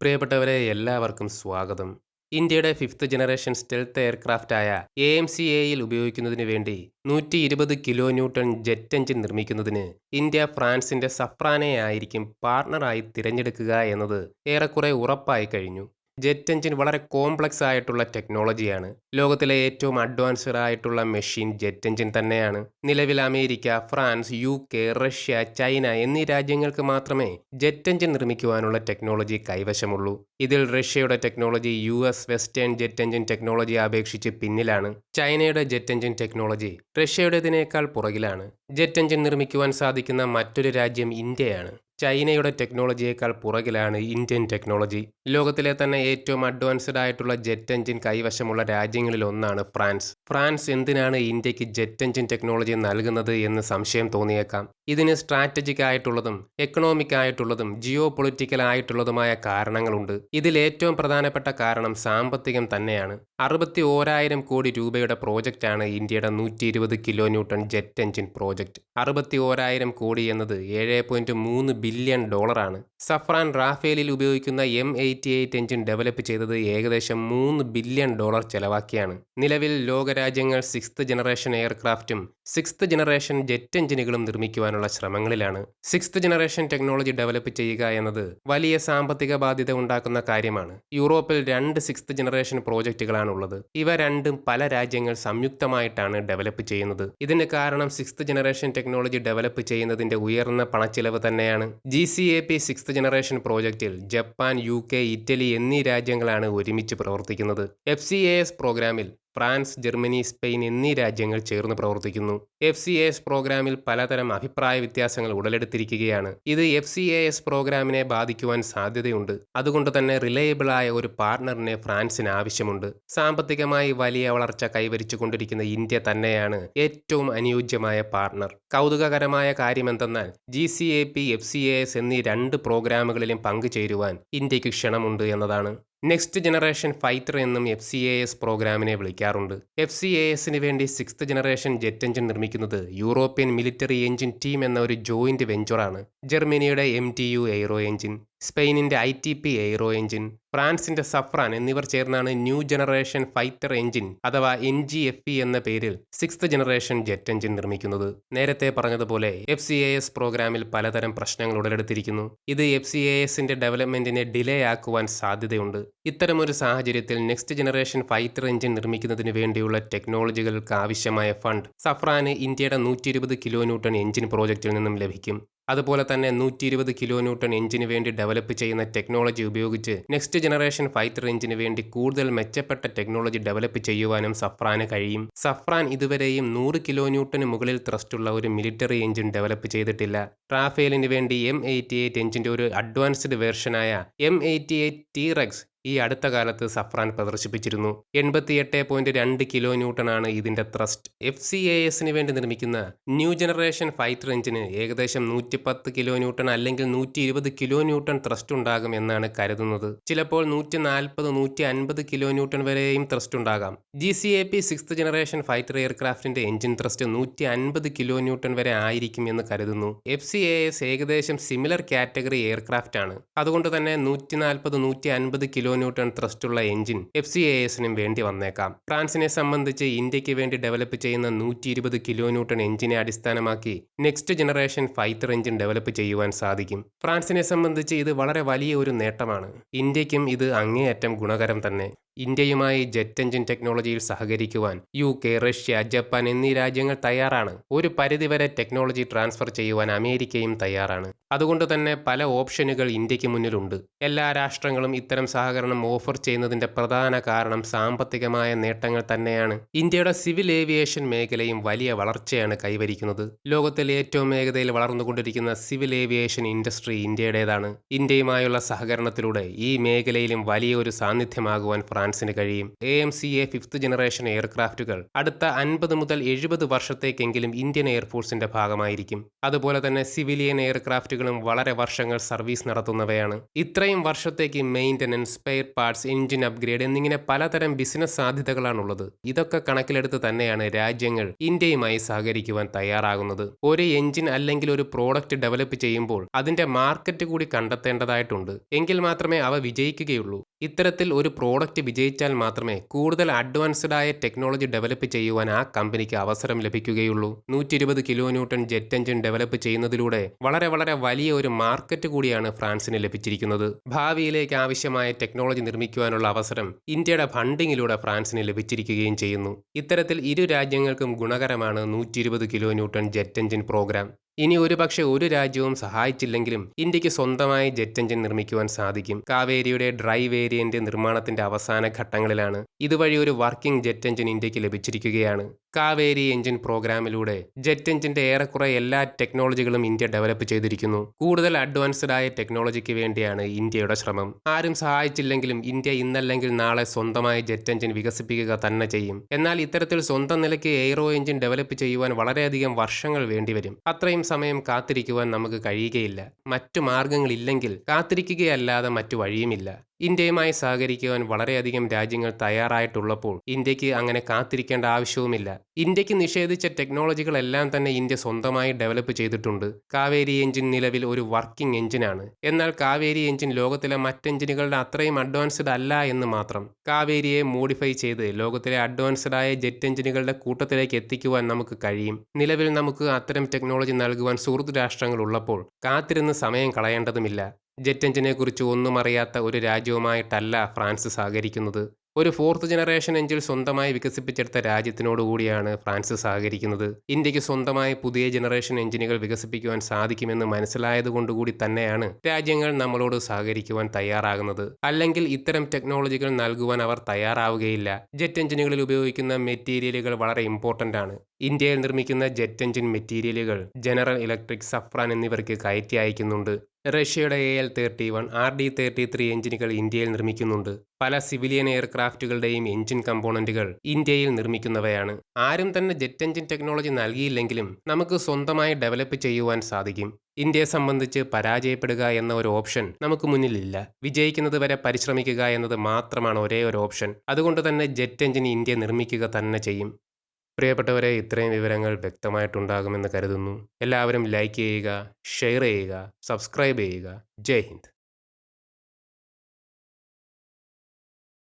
പ്രിയപ്പെട്ടവരെ എല്ലാവർക്കും സ്വാഗതം. ഇന്ത്യയുടെ ഫിഫ്ത്ത് ജനറേഷൻ സ്റ്റെൽത്ത് എയർക്രാഫ്റ്റായ എ എം സി എയിൽ ഉപയോഗിക്കുന്നതിന് വേണ്ടി നൂറ്റി ഇരുപത് കിലോ ന്യൂട്ടൺ ജെറ്റ് എഞ്ചിൻ നിർമ്മിക്കുന്നതിന് ഇന്ത്യ ഫ്രാൻസിന്റെ സഫ്രാനെ ആയിരിക്കും പാർട്ണറായി തിരഞ്ഞെടുക്കുക എന്നത് ഏറെക്കുറെ ഉറപ്പായി കഴിഞ്ഞു. ജെറ്റ് എഞ്ചിൻ വളരെ കോംപ്ലക്സ് ആയിട്ടുള്ള ടെക്നോളജിയാണ്. ലോകത്തിലെ ഏറ്റവും അഡ്വാൻസ്ഡ് ആയിട്ടുള്ള മെഷീൻ ജെറ്റ് എഞ്ചിൻ തന്നെയാണ്. നിലവിൽ America France U K Russia China എന്നീ രാജ്യങ്ങൾക്ക് മാത്രമേ ജെറ്റ് എഞ്ചിൻ നിർമ്മിക്കുവാനുള്ള ടെക്നോളജി കൈവശമുള്ളൂ. ഇതിൽ റഷ്യയുടെ technology U S western jet engine technology അപേക്ഷിച്ച് പിന്നിലാണ്. ചൈനയുടെ ജെറ്റ് എഞ്ചിൻ ടെക്നോളജി റഷ്യയുടേതിനേക്കാൾ പുറകിലാണ്. ജെറ്റ് എഞ്ചിൻ നിർമ്മിക്കുവാൻ സാധിക്കുന്ന മറ്റൊരു രാജ്യം ഇന്ത്യയാണ്. ചൈനയുടെ ടെക്നോളജിയേക്കാൾ പുറകിലാണ് ഇന്ത്യൻ ടെക്നോളജി. ലോകത്തിലെ തന്നെ ഏറ്റവും അഡ്വാൻസ്ഡ് ആയിട്ടുള്ള ജെറ്റ് എഞ്ചിൻ കൈവശമുള്ള രാജ്യങ്ങളിൽ ഒന്നാണ് ഫ്രാൻസ്. ഫ്രാൻസ് എന്തിനാണ് ഇന്ത്യയ്ക്ക് ജെറ്റ് എഞ്ചിൻ ടെക്നോളജി നൽകുന്നത് എന്ന് സംശയം തോന്നിയേക്കാം. ഇതിന് സ്ട്രാറ്റജിക് ആയിട്ടുള്ളതും എക്കണോമിക് ആയിട്ടുള്ളതും ജിയോ പൊളിറ്റിക്കൽ ആയിട്ടുള്ളതുമായ കാരണങ്ങളുണ്ട്. ഇതിൽ ഏറ്റവും പ്രധാനപ്പെട്ട കാരണം സാമ്പത്തികം തന്നെയാണ്. അറുപത്തി ഓരായിരം കോടി രൂപയുടെ പ്രോജക്റ്റാണ് ഇന്ത്യയുടെ നൂറ്റി ഇരുപത് kilo newton jet engine project. അറുപത്തി ഓരായിരം കോടി എന്നത് ഏഴ് പോയിന്റ് മൂന്ന് ബില്യൺ ഡോളറാണ്. സഫ്രാൻ റാഫേലിൽ ഉപയോഗിക്കുന്ന M eighty eight engine develop ചെയ്തത് ഏകദേശം മൂന്ന് ബില്യൺ ഡോളർ ചെലവാക്കിയാണ്. നിലവിൽ ലോകരാജ്യങ്ങൾ സിക്സ്ത് ജനറേഷൻ എയർക്രാഫ്റ്റും സിക്സ്ത് ജനറേഷൻ ജെറ്റ് എഞ്ചിനുകളും നിർമ്മിക്കുവാനുള്ള ശ്രമങ്ങളിലാണ് സിക്സ്ത് ജനറേഷൻ ടെക്നോളജി ഡെവലപ്പ് ചെയ്യുക എന്നത് വലിയ സാമ്പത്തിക ബാധ്യത ഉണ്ടാക്കുന്ന കാര്യമാണ്. യൂറോപ്പിൽ രണ്ട് സിക്സ്ത് ജനറേഷൻ പ്രോജക്റ്റുകളാണുള്ളത്. ഇവ രണ്ടും പല രാജ്യങ്ങൾ സംയുക്തമായിട്ടാണ് ഡെവലപ്പ് ചെയ്യുന്നത്. ഇതിന് കാരണം സിക്സ്ത് ജനറേഷൻ ടെക്നോളജി ഡെവലപ്പ് ചെയ്യുന്നതിന്റെ ഉയർന്ന പണച്ചിലവ് തന്നെയാണ്. G C A P sixth generation പ്രോജക്റ്റിൽ ജപ്പാൻ യു കെ ഇറ്റലി എന്നീ രാജ്യങ്ങളാണ് ഒരുമിച്ച് പ്രവർത്തിക്കുന്നത്. എഫ് സി എ എസ് പ്രോഗ്രാമിൽ ഫ്രാൻസ് ജർമ്മനി സ്പെയിൻ എന്നീ രാജ്യങ്ങൾ ചേർന്ന് പ്രവർത്തിക്കുന്നു. എഫ് സി എസ് പ്രോഗ്രാമിൽ പലതരം അഭിപ്രായ വ്യത്യാസങ്ങൾ ഉടലെടുത്തിരിക്കുകയാണ്. ഇത് എഫ് സി എ എസ് പ്രോഗ്രാമിനെ ബാധിക്കുവാൻ സാധ്യതയുണ്ട്. അതുകൊണ്ട് തന്നെ റിലയബിൾ ആയ ഒരു പാർട്ണറിനെ ഫ്രാൻസിന് ആവശ്യമുണ്ട്. സാമ്പത്തികമായി വലിയ വളർച്ച കൈവരിച്ചുകൊണ്ടിരിക്കുന്ന ഇന്ത്യ തന്നെയാണ് ഏറ്റവും അനുയോജ്യമായ പാർട്ണർ. കൗതുകകരമായ കാര്യമെന്തെന്നാൽ G C A P F C A S എന്നീ രണ്ട് പ്രോഗ്രാമുകളിലും പങ്കുചേരുവാൻ ഇന്ത്യയ്ക്ക് ക്ഷണമുണ്ട് എന്നതാണ്. നെക്സ്റ്റ് ജനറേഷൻ ഫൈറ്റർ എന്നും എഫ് സി എ എസ് പ്രോഗ്രാമിനെ വിളിക്കാറുണ്ട്. എഫ് സി എ എസിന് വേണ്ടി സിക്സ്ത് ജനറേഷൻ ജെറ്റ് എഞ്ചിൻ നിർമ്മിക്കുന്നത് യൂറോപ്യൻ മിലിറ്ററി എഞ്ചിൻ ടീം എന്ന ഒരു ജോയിന്റ് വെഞ്ചറാണ് ജർമ്മനിയുടെ M T U aero engine സ്പെയിനിന്റെ I T P aero engine ഫ്രാൻസിന്റെ സഫ്രാൻ എന്നിവർ ചേർന്നാണ് ന്യൂ ജനറേഷൻ ഫൈറ്റർ എഞ്ചിൻ അഥവാ എൻ ജി എഫ് പി എന്ന പേരിൽ സിക്സ്ത് ജനറേഷൻ ജെറ്റ് എഞ്ചിൻ നിർമ്മിക്കുന്നത്. നേരത്തെ പറഞ്ഞതുപോലെ എഫ് സി എ എസ് പ്രോഗ്രാമിൽ പലതരം പ്രശ്നങ്ങൾ ഉടലെടുത്തിരിക്കുന്നു. ഇത് എഫ് സി എ എസിന്റെ ഡെവലപ്മെന്റിനെ ഡിലേ ആക്കുവാൻ സാധ്യതയുണ്ട്. ഇത്തരമൊരു സാഹചര്യത്തിൽ നെക്സ്റ്റ് ജനറേഷൻ ഫൈറ്റർ എഞ്ചിൻ നിർമ്മിക്കുന്നതിന് വേണ്ടിയുള്ള ടെക്നോളജികൾക്ക് ആവശ്യമായ ഫണ്ട് സഫ്രാന് ഇന്ത്യയുടെ നൂറ്റി ഇരുപത് കിലോ ന്യൂട്ടൺ എഞ്ചിൻ പ്രോജക്റ്റിൽ നിന്നും ലഭിക്കും. അതുപോലെ തന്നെ നൂറ്റി ഇരുപത് കിലോ ന്യൂട്ടൺ എഞ്ചിന് വേണ്ടി ഡെവലപ്പ് ചെയ്യുന്ന ടെക്നോളജി ഉപയോഗിച്ച് നെക്സ്റ്റ് ജനറേഷൻ ഫൈറ്റർ എഞ്ചിന് വേണ്ടി കൂടുതൽ മെച്ചപ്പെട്ട ടെക്നോളജി ഡെവലപ്പ് ചെയ്യുവാനും സഫ്രാന് കഴിയും. സഫ്രാൻ ഇതുവരെയും നൂറ് കിലോ ന്യൂട്ടന് മുകളിൽ ത്രസ്റ്റുള്ള ഒരു മിലിറ്ററി എഞ്ചിൻ ഡെവലപ്പ് ചെയ്തിട്ടില്ല. റാഫേലിന് വേണ്ടി എം എയ്റ്റി എയ്റ്റ് എഞ്ചിന്റെ ഒരു advanced വേർഷനായ M eighty eight T Rex ഈ അടുത്ത കാലത്ത് സഫ്രാൻ പ്രദർശിപ്പിച്ചിരുന്നു. എൺപത്തിയെട്ട് പോയിന്റ് രണ്ട് കിലോ ന്യൂട്ടൺ ആണ് ഇതിന്റെ ത്രസ്റ്റ്. എഫ് സി എ എസിന് വേണ്ടി നിർമ്മിക്കുന്ന ന്യൂ ജനറേഷൻ ഫൈറ്റർ എഞ്ചിന് ഏകദേശം നൂറ്റി പത്ത് കിലോ ന്യൂട്ടൺ അല്ലെങ്കിൽ നൂറ്റി ഇരുപത് കിലോ ന്യൂട്ടൺ ത്രസ്റ്റ് ഉണ്ടാകും എന്നാണ് കരുതുന്നത്. ചിലപ്പോൾ നൂറ്റി നാൽപ്പത് നൂറ്റി അൻപത് കിലോ ന്യൂട്ടൺ വരെയും ത്രസ്റ്റ് ഉണ്ടാകാം. G C A P sixth generation fighter എയർക്രാഫ്റ്റിന്റെ engine thrust നൂറ്റി അൻപത് കിലോ ന്യൂട്ടൺ വരെ ആയിരിക്കും എന്ന് കരുതുന്നു. എഫ് സി എ എസ് ഏകദേശം സിമിലർ കാറ്റഗറി എയർക്രാഫ്റ്റ് ആണ് അതുകൊണ്ട് തന്നെ നൂറ്റി നാൽപ്പത് നൂറ്റി അൻപത് കിലോ ന്യൂട്ടൺ ത്രസ്റ്റുള്ള എഞ്ചിൻ എഫ് സി എ എസിനും വേണ്ടി വന്നേക്കാം. ഫ്രാൻസിനെ സംബന്ധിച്ച് ഇന്ത്യയ്ക്ക് വേണ്ടി ഡെവലപ്പ് ചെയ്യുന്ന നൂറ്റി ഇരുപത് കിലോ ന്യൂട്ടൺ എഞ്ചിനെ അടിസ്ഥാനമാക്കി next generation fighter engine develop ചെയ്യുവാൻ സാധിക്കും. ഫ്രാൻസിനെ സംബന്ധിച്ച് ഇത് വളരെ വലിയ ഒരു നേട്ടമാണ്. ഇന്ത്യക്കും ഇത് അങ്ങേയറ്റം ഗുണകരം തന്നെ. ഇന്ത്യയുമായി ജെറ്റ് എഞ്ചിൻ ടെക്നോളജിയിൽ സഹകരിക്കുവാൻ യു കെ റഷ്യ ജപ്പാൻ എന്നീ രാജ്യങ്ങൾ തയ്യാറാണ്. ഒരു പരിധിവരെ ടെക്നോളജി ട്രാൻസ്ഫർ ചെയ്യുവാൻ അമേരിക്കയും തയ്യാറാണ്. അതുകൊണ്ട് തന്നെ പല ഓപ്ഷനുകൾ ഇന്ത്യയ്ക്ക് മുന്നിലുണ്ട്. എല്ലാ രാഷ്ട്രങ്ങളും ഇത്തരം സഹകരണം ഓഫർ ചെയ്യുന്നതിന്റെ പ്രധാന കാരണം സാമ്പത്തികമായ നേട്ടങ്ങൾ തന്നെയാണ്. ഇന്ത്യയുടെ സിവിൽ ഏവിയേഷൻ മേഖലയും വലിയ വളർച്ചയാണ് കൈവരിക്കുന്നത്. ലോകത്തിലെ ഏറ്റവും വേഗതയിൽ വളർന്നുകൊണ്ടിരിക്കുന്ന സിവിൽ ഏവിയേഷൻ ഇൻഡസ്ട്രി ഇന്ത്യയുടേതാണ്. ഇന്ത്യയുമായുള്ള സഹകരണത്തിലൂടെ ഈ മേഖലയിലും വലിയൊരു സാന്നിധ്യമാകുവാൻ ഫ്രാൻസിന് കഴിയും. A M C A fifth generation എയർക്രാഫ്റ്റുകൾ അടുത്ത അൻപത് മുതൽ എഴുപത് വർഷത്തേക്കെങ്കിലും ഇന്ത്യൻ എയർഫോഴ്സിന്റെ ഭാഗമായിരിക്കും. അതുപോലെ തന്നെ സിവിലിയൻ എയർക്രാഫ്റ്റുകൾ യൂണിറ്റുകളും വളരെ വർഷങ്ങൾ സർവീസ് നടത്തുന്നവയാണ്. ഇത്രയും വർഷത്തേക്ക് maintenance spare parts engine upgrade എന്നിങ്ങനെ പലതരം ബിസിനസ് സാധ്യതകളാണുള്ളത്. ഇതൊക്കെ കണക്കിലെടുത്ത് തന്നെയാണ് രാജ്യങ്ങൾ ഇന്ത്യയുമായി സഹകരിക്കുവാൻ തയ്യാറാകുന്നത്. ഒരു എഞ്ചിൻ അല്ലെങ്കിൽ ഒരു പ്രോഡക്റ്റ് ഡെവലപ്പ് ചെയ്യുമ്പോൾ അതിന്റെ മാർക്കറ്റ് കൂടി കണ്ടെത്തേണ്ടതായിട്ടുണ്ട്. എങ്കിൽ മാത്രമേ അവ വിജയിക്കുകയുള്ളൂ. ഇത്തരത്തിൽ ഒരു പ്രോഡക്റ്റ് വിജയിച്ചാൽ മാത്രമേ കൂടുതൽ അഡ്വാൻസ്ഡ് ആയ ടെക്നോളജി ഡെവലപ്പ് ചെയ്യുവാൻ ആ കമ്പനിക്ക് അവസരം ലഭിക്കുകയുള്ളൂ. നൂറ്റി ഇരുപത് kilo newton jet engine develop ചെയ്യുന്നതിലൂടെ വളരെ വളരെ വലിയ ഒരു മാർക്കറ്റ് കൂടിയാണ് ഫ്രാൻസിന് ലഭിച്ചിരിക്കുന്നത്. ഭാവിയിലേക്ക് ആവശ്യമായ ടെക്നോളജി നിർമ്മിക്കുവാനുള്ള അവസരം ഇന്ത്യയുടെ ഫണ്ടിങ്ങിലൂടെ ഫ്രാൻസിന് ലഭിച്ചിരിക്കുകയും ചെയ്യുന്നു. ഇത്തരത്തിൽ ഇരു രാജ്യങ്ങൾക്കും ഗുണകരമാണ് നൂറ്റി kilo newton jet engine program. ഇനി ഒരുപക്ഷെ ഒരു രാജ്യവും സഹായിച്ചില്ലെങ്കിലും ഇന്ത്യയ്ക്ക് സ്വന്തമായി ജെറ്റ് എഞ്ചിൻ നിർമ്മിക്കുവാൻ സാധിക്കും. കാവേരിയുടെ ഡ്രൈ വേരിയന്റ് നിർമ്മാണത്തിന്റെ അവസാന ഘട്ടങ്ങളിലാണ് ഇതുവഴി ഒരു വർക്കിംഗ് ജെറ്റ് എഞ്ചിൻ ഇന്ത്യയ്ക്ക് ലഭിച്ചിരിക്കുകയാണ്. കാവേരി എഞ്ചിൻ പ്രോഗ്രാമിലൂടെ ജെറ്റ് എഞ്ചിന്റെ ഏറെക്കുറെ എല്ലാ ടെക്നോളജികളും ഇന്ത്യ ഡെവലപ്പ് ചെയ്തിരിക്കുന്നു. കൂടുതൽ അഡ്വാൻസ്ഡ് ആയ ടെക്നോളജിക്ക് വേണ്ടിയാണ് ഇന്ത്യയുടെ ശ്രമം. ആരും സഹായിച്ചില്ലെങ്കിലും ഇന്ത്യ ഇന്നല്ലെങ്കിൽ നാളെ സ്വന്തമായി ജെറ്റ് എഞ്ചിൻ വികസിപ്പിക്കുക തന്നെ ചെയ്യും. എന്നാൽ ഇത്തരത്തിൽ സ്വന്തം നിലയ്ക്ക് എയ്റോ എഞ്ചിൻ ഡെവലപ്പ് ചെയ്യുവാൻ വളരെയധികം വർഷങ്ങൾ വേണ്ടിവരും. അത്രയും സമയം കാത്തിരിക്കുവാൻ നമുക്ക് കഴിയുകയില്ല. മറ്റു മാർഗങ്ങളില്ലെങ്കിൽ കാത്തിരിക്കുകയല്ലാതെ മറ്റു വഴിയുമില്ല. ഇന്ത്യയുമായി സഹകരിക്കുവാൻ വളരെയധികം രാജ്യങ്ങൾ തയ്യാറായിട്ടുള്ളപ്പോൾ ഇന്ത്യയ്ക്ക് അങ്ങനെ കാത്തിരിക്കേണ്ട ആവശ്യവുമില്ല. ഇന്ത്യയ്ക്ക് നിഷേധിച്ച ടെക്നോളജികളെല്ലാം തന്നെ ഇന്ത്യ സ്വന്തമായി ഡെവലപ്പ് ചെയ്തിട്ടുണ്ട്. കാവേരി എഞ്ചിൻ നിലവിൽ ഒരു വർക്കിംഗ് എഞ്ചിനാണ്. എന്നാൽ കാവേരി എഞ്ചിൻ ലോകത്തിലെ മറ്റെഞ്ചിനുകളുടെ അത്രയും അഡ്വാൻസ്ഡ് അല്ല എന്ന് മാത്രം. കാവേരിയെ മോഡിഫൈ ചെയ്ത് ലോകത്തിലെ അഡ്വാൻസ്ഡ് ആയ ജെറ്റ് എഞ്ചിനുകളുടെ കൂട്ടത്തിലേക്ക് എത്തിക്കുവാൻ നമുക്ക് കഴിയും. നിലവിൽ നമുക്ക് അത്തരം ടെക്നോളജി നൽകുവാൻ സുഹൃത്ത് രാഷ്ട്രങ്ങൾ ഉള്ളപ്പോൾ കാത്തിരുന്ന് സമയം കളയേണ്ടതുമില്ല. ജെറ്റ് എഞ്ചിനെ കുറിച്ച് ഒന്നും അറിയാത്ത ഒരു രാജ്യവുമായിട്ടല്ല ഫ്രാൻസ് സഹകരിക്കുന്നത്. ഒരു ഫോർത്ത് ജനറേഷൻ എഞ്ചിൻ സ്വന്തമായി വികസിപ്പിച്ചെടുത്ത രാജ്യത്തിനോടുകൂടിയാണ് ഫ്രാൻസ് സഹകരിക്കുന്നത്. ഇന്ത്യയ്ക്ക് സ്വന്തമായി പുതിയ ജനറേഷൻ എഞ്ചിനുകൾ വികസിപ്പിക്കുവാൻ സാധിക്കുമെന്ന് മനസ്സിലായതുകൊണ്ടുകൂടി തന്നെയാണ് രാജ്യങ്ങൾ നമ്മളോട് സഹകരിക്കുവാൻ തയ്യാറാകുന്നത്. അല്ലെങ്കിൽ ഇത്തരം ടെക്നോളജികൾ നൽകുവാൻ അവർ തയ്യാറാവുകയില്ല. ജെറ്റ് എഞ്ചിനുകളിൽ ഉപയോഗിക്കുന്ന മെറ്റീരിയലുകൾ വളരെ ഇമ്പോർട്ടന്റ് ആണ്. ഇന്ത്യയിൽ നിർമ്മിക്കുന്ന ജെറ്റ് എഞ്ചിൻ മെറ്റീരിയലുകൾ ജനറൽ ഇലക്ട്രിക് സഫ്രാൻ എന്നിവർക്ക് കയറ്റി അയക്കുന്നുണ്ട്. റഷ്യയുടെ A L thirty one R D thirty three എഞ്ചിനുകൾ ഇന്ത്യയിൽ നിർമ്മിക്കുന്നുണ്ട്. പല സിവിലിയൻ എയർക്രാഫ്റ്റുകളുടെയും എഞ്ചിൻ കമ്പോണന്റുകൾ ഇന്ത്യയിൽ നിർമ്മിക്കുന്നവയാണ്. ആരും തന്നെ ജെറ്റ് എഞ്ചിൻ ടെക്നോളജി നൽകിയില്ലെങ്കിലും നമുക്ക് സ്വന്തമായി ഡെവലപ്പ് ചെയ്യുവാൻ സാധിക്കും. ഇന്ത്യയെ സംബന്ധിച്ച് പരാജയപ്പെടുക എന്ന ഒരു ഓപ്ഷൻ നമുക്ക് മുന്നിലില്ല. വിജയിക്കുന്നത് വരെ പരിശ്രമിക്കുക എന്നത് മാത്രമാണ് ഒരേ ഒരു ഓപ്ഷൻ അതുകൊണ്ട് തന്നെ ജെറ്റ് എഞ്ചിൻ ഇന്ത്യ നിർമ്മിക്കുക തന്നെ ചെയ്യും. പ്രിയപ്പെട്ടവരെ ഇത്രയും വിവരങ്ങൾ വ്യക്തമായിട്ടുണ്ടാകുമെന്ന് കരുതുന്നു. എല്ലാവരും ലൈക്ക് ചെയ്യുക ഷെയർ ചെയ്യുക സബ്സ്ക്രൈബ് ചെയ്യുക. ജയ് ഹിന്ദ്.